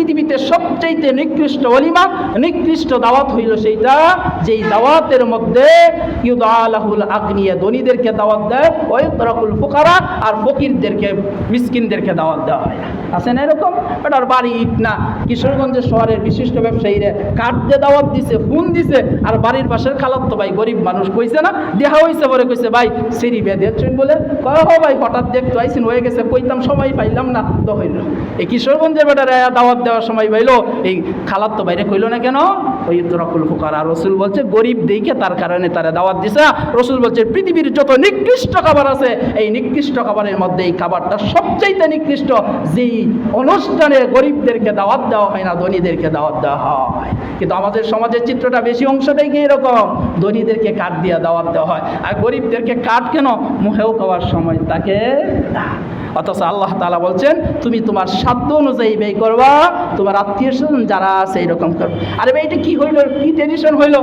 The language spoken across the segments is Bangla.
পৃথিবীতে সবচাইতে নিকৃষ্ট অলিমা, নিকৃষ্ট দাওয়াত হইল সেইটা, যেই দাওয়াতের মধ্যে ইউদালাহুল আগ্নিয়া ধনীদেরকে দাওয়াত দেয় ওই তরাকুল ফুকারা, আর ফকিরদেরকে, মিসকিনদেরকে দাওয়াত দেওয়া হয়। আছে না এরকম? এটার বাড়ি ইট না। কিশোরগঞ্জের শহরের বিশিষ্ট ব্যবসায়ীরা কাঠ দিয়ে দাওয়াত দিছে ফোন দিছে, আর বাড়ির পাশের খালাত্ত ভাই গরিব মানুষ কইছে না, দেহা হইছে পরে কইছে, ভাই, সিঁড়ি বেঁধেছেন বলে? কয় ভাই, হঠাৎ দেখতো আইসিন হয়ে গেছে, কইতাম, সময় পাইলাম না, তো হইল। এই কিশোরগঞ্জের বেটার দাওয়াত দেওয়ার সময় পাইলো, এই খালাত্ত বাইরে কইলো না কেন? ওই তরাকুল ফুকার আর রসুল বলছে, গরিব দেখে তার কারণে তারা দাওয়াত দিছে। রসুল বলছে, পৃথিবীর যত নিকৃষ্ট খাবার আছে, এই নিকৃষ্ট খাবারের মধ্যে এই খাবারটা সবচাইতে নিকৃষ্ট। যেই অনুষ্ঠানে গরিবদেরকে দাওয়াত দেওয়া হয় না, ধনীদেরকে দাওয়াত দেওয়া হয়। কিন্তু আমাদের সমাজের চিত্রটা বেশি অংশটাই কি এরকম? ধনীদেরকে কাঠ দিয়ে দাওয়াত দেওয়া হয়। আর গরিবদেরকে কাঠ কেন? মুহেও খাওয়ার সময় তাকে। অথচ আল্লাহ তালা বলছেন, তুমি তোমার সাধ্য অনুযায়ী ব্যয় করবা, তোমার আত্মীয় স্বজন যারা আছে এরকম করবে। আরে ভাই, এটা কি হইল? কি ট্রেডিশন হইল?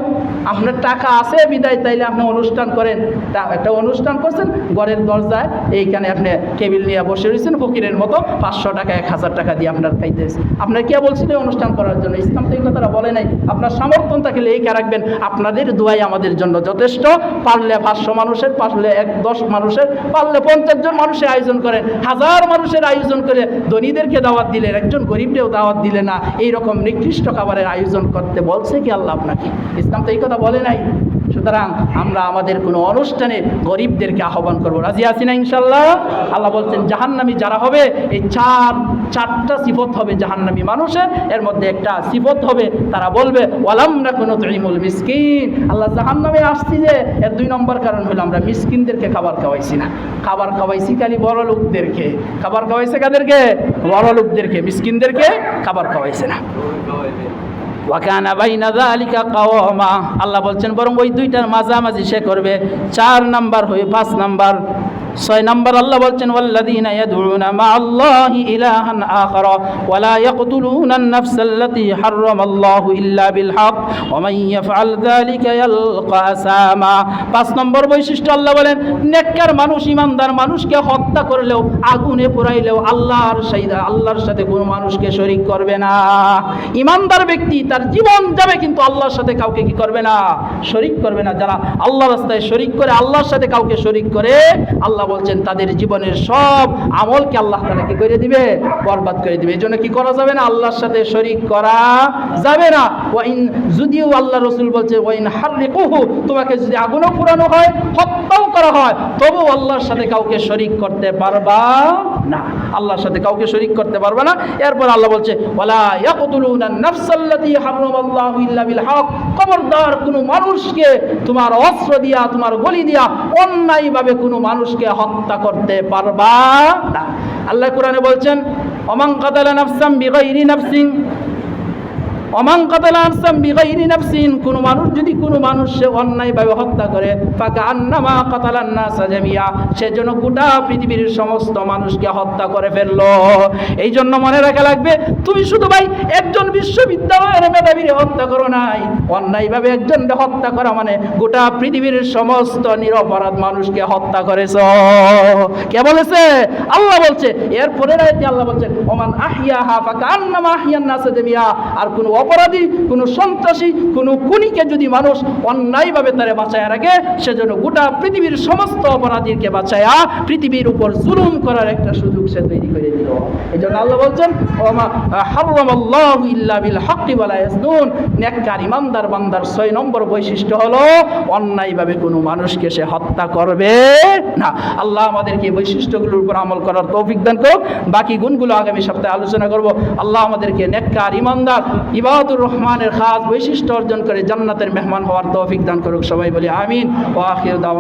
আপনার টাকা আছে, বিদায়, তাইলে আপনি অনুষ্ঠান করেন। তা- একটা অনুষ্ঠান করছেন, ঘরের দরজায়, এইখানে আপনি টেবিল নিয়ে বসে রয়েছেন ফকিরের মতো পাঁচশো টাকা, এক হাজার টাকা দিয়ে আপনার খাইতেছে। আপনার কে বলছিল অনুষ্ঠান করার জন্য? ইসলাম তো এই কথাটা বলে নাই। আপনার সামর্থ্য থাকলে এই রাখবেন, আপনাদের দোয়াই আমাদের জন্য যথেষ্ট। পারলে পাঁচশো মানুষের, পারলে এক, দশ মানুষের, পারলে পঞ্চাশ জন মানুষের আয়োজন করেন। হাজার মানুষের আয়োজন করে ধনীদেরকে দাওয়াত দিলেন, একজন গরিবকেও দাওয়াত দিলে না। এই রকম নিকৃষ্ট খাবারের আয়োজন করতে বলছে কি আল্লাহ আপনাকে? ইসলাম তো এই কথা বলে নাই। সুতরাং আমরা আমাদের কোনো অনুষ্ঠানে গরিবদেরকে আহ্বান করব। রাজি আছি না ইনশাল্লাহ? আল্লাহ বলছেন, জাহান্নামি যারা হবে, এই চার, চারটা সিফত হবে জাহান্নামি মানুষের। এর মধ্যে একটা সিফত হবে, তারা বলবে, ওয়ালাম না কোনো তৈমুল মিসকিন। আল্লাহ জাহান্নামে আসছি যে, এর দুই নম্বর কারণ হলো আমরা মিসকিনদেরকে খাবার খাওয়াইছি না। খাবার খাওয়াইছি খালি বড় লোকদেরকে। খাবার খাওয়াইছে কাদেরকে? বড় লোকদেরকে, মিসকিনদেরকে খাবার খাওয়াইছে না। কাওয়ামা। আল্লাহ বলছেন বরং ওই দুইটার মাঝামাঝি সে করবে। চার নাম্বার হয়ে পাঁচ নাম্বার ছয় নাম্বার আল্লাহ বলছেন পাঁচ নম্বর বৈশিষ্ট্য আল্লাহ বলেন, নেককার মানুষ, ইমানদার মানুষকে হত্যা করলেও, আগুনে পোড়াইলেও আল্লাহর সাইদা, আল্লাহর সাথে কোনো মানুষকে শরীক করবে না। ইমানদার ব্যক্তি তার জীবন যাবে কিন্তু আল্লাহর সাথে কাউকে কি করবে না? শরিক করবে না। যারা আল্লাহ রাস্তায় শরিক করে, আল্লাহর সাথে কাউকে শরিক করে, আল্লাহ বলছেন, তাদের জীবনের সব আমলকে আল্লাহ তালা কি করে দিবে? বরবাদ করে দিবে। এই জন্য কি করা যাবে না? আল্লাহর সাথে শরিক করা যাবে না। ওয়াইন যদিও আল্লাহ রসুল বলছে ওয়াইন হার্রে কুহু তোমাকে যদি আগুনও পুরানো হয় হত্যাও করা হয়, তবু আল্লাহর সাথে কাউকে শরিক করতে পারবা না। আল্লাহর সাথে কাউকে শরিক করতে পারবে না। এরপর আল্লাহ বলছে খবরদার কোনো মানুষকে তোমার অস্ত্র দিয়া, তোমার গলি দিয়া অন্যায়ভাবে কোনো মানুষকে হত্যা করতে পারবা না। আল্লাহ কোরআনে বলছেন অমাং নাফসাম বিগাইরি নাফসিন অমাং কাতালা বিগাইরি নাফসিন মানুষ যদি কোনো মানুষ সে হত্যা করে আন্নামা কাতালান নাসা জামিয়া সেজন্য গোটা পৃথিবীর সমস্ত মানুষকে হত্যা করে ফেলল। এই জন্য মনে রাখা লাগবে, তুমি শুধু ভাই একজন বিশ্ববিদ্যালয়ের মেধাবীর হত্যা করো নাই। অন্যায়ভাবে একজনকে হত্যা করা মানে গোটা পৃথিবীর সমস্ত নিরপরাধ মানুষকে হত্যা করেছ। কে বলেছে? আল্লাহ বলছে এরপরে আল্লাহ বলছে ওমান আহিয়া হা ফাকা আন্নামা আহিয়ান নাসা জামিয়া আর কোনো অপরাধী, কোনো সন্ত্রাসী, কোনো খুনিকে যদি মানুষ অন্যায়ভাবে তারে বাঁচায় রাখে, সেজন্য গোটা পৃথিবীর সমস্ত অপরাধীকে বাঁচায়া পৃথিবীর উপর জুলুম করার একটা সুযোগ সে তৈরি করে দিল। এই জন্য আল্লাহ বলছেন নেককার ইমানদার বান্দার ছয় নম্বর বৈশিষ্ট্য হলো, অন্যায়ভাবে কোনো মানুষকে সে হত্যা করবে না। আল্লাহ আমাদেরকে বৈশিষ্ট্যগুলোর উপর আমল করার তৌফিক দান করুক। বাকি গুণগুলো আগামী সপ্তাহে আলোচনা করব। আল্লাহ আমাদেরকে নেককার, ইমানদার ইবাদুর রহমানের খাস বৈশিষ্ট্য অর্জন করে জান্নাতের মেহমান হওয়ার তৌফিক দান করুক সবাই বলি আমিন। ও আখির দাওয়ান।